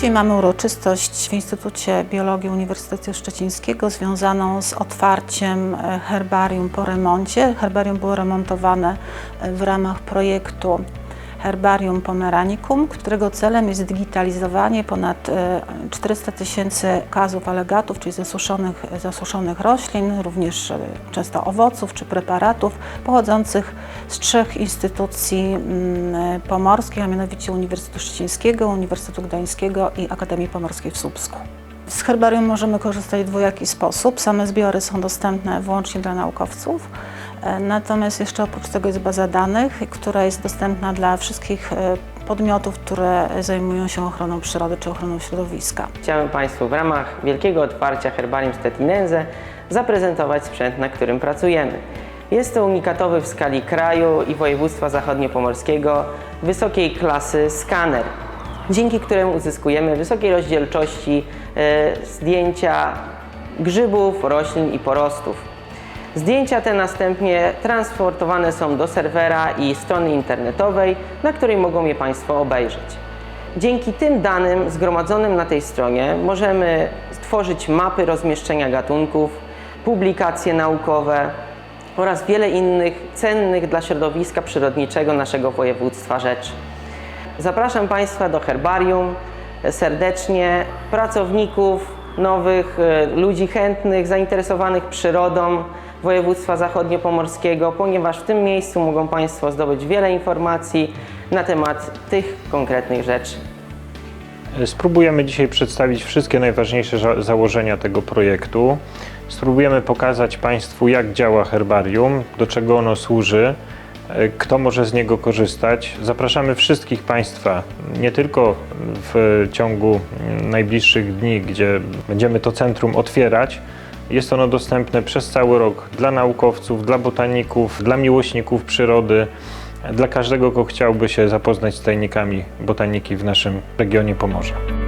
Dzisiaj mamy uroczystość w Instytucie Biologii Uniwersytetu Szczecińskiego związaną z otwarciem e, herbarium po remoncie. Herbarium było remontowane e, w ramach projektu Herbarium Pomeranikum, którego celem jest digitalizowanie ponad e, 400 tysięcy kazów alegatów, czyli zasuszonych, zasuszonych roślin, również e, często owoców czy preparatów pochodzących z trzech instytucji mm, e, pomorskich, a mianowicie Uniwersytetu Szczecińskiego, Uniwersytetu Gdańskiego i Akademii Pomorskiej w Słupsku. Z herbarium możemy korzystać w dwojaki sposób. Same zbiory są dostępne wyłącznie dla naukowców. E, Natomiast jeszcze oprócz tego jest baza danych, która jest dostępna dla wszystkich e, podmiotów, które zajmują się ochroną przyrody czy ochroną środowiska. Chciałem Państwu w ramach wielkiego otwarcia Herbarium Stettinense zaprezentować sprzęt, na którym pracujemy. Jest to unikatowy w skali kraju i województwa zachodniopomorskiego wysokiej klasy skaner, dzięki któremu uzyskujemy wysokiej rozdzielczości e, zdjęcia grzybów, roślin i porostów. Zdjęcia te następnie transportowane są do serwera i strony internetowej, na której mogą je Państwo obejrzeć. Dzięki tym danym zgromadzonym na tej stronie możemy stworzyć mapy rozmieszczenia gatunków, publikacje naukowe oraz wiele innych cennych dla środowiska przyrodniczego naszego województwa rzeczy. Zapraszam Państwa do herbarium serdecznie, pracowników, nowych e, ludzi chętnych, zainteresowanych przyrodą województwa zachodniopomorskiego, ponieważ w tym miejscu mogą Państwo zdobyć wiele informacji na temat tych konkretnych rzeczy. Spróbujemy dzisiaj przedstawić wszystkie najważniejsze za- założenia tego projektu. Spróbujemy pokazać Państwu, jak działa herbarium, do czego ono służy, e, kto może z niego korzystać. Zapraszamy wszystkich Państwa, nie tylko w ciągu mm, najbliższych dni, gdzie będziemy to centrum otwierać. Jest ono dostępne przez cały rok dla naukowców, dla botaników, dla miłośników przyrody, dla każdego, kto chciałby się zapoznać z tajnikami botaniki w naszym regionie Pomorza.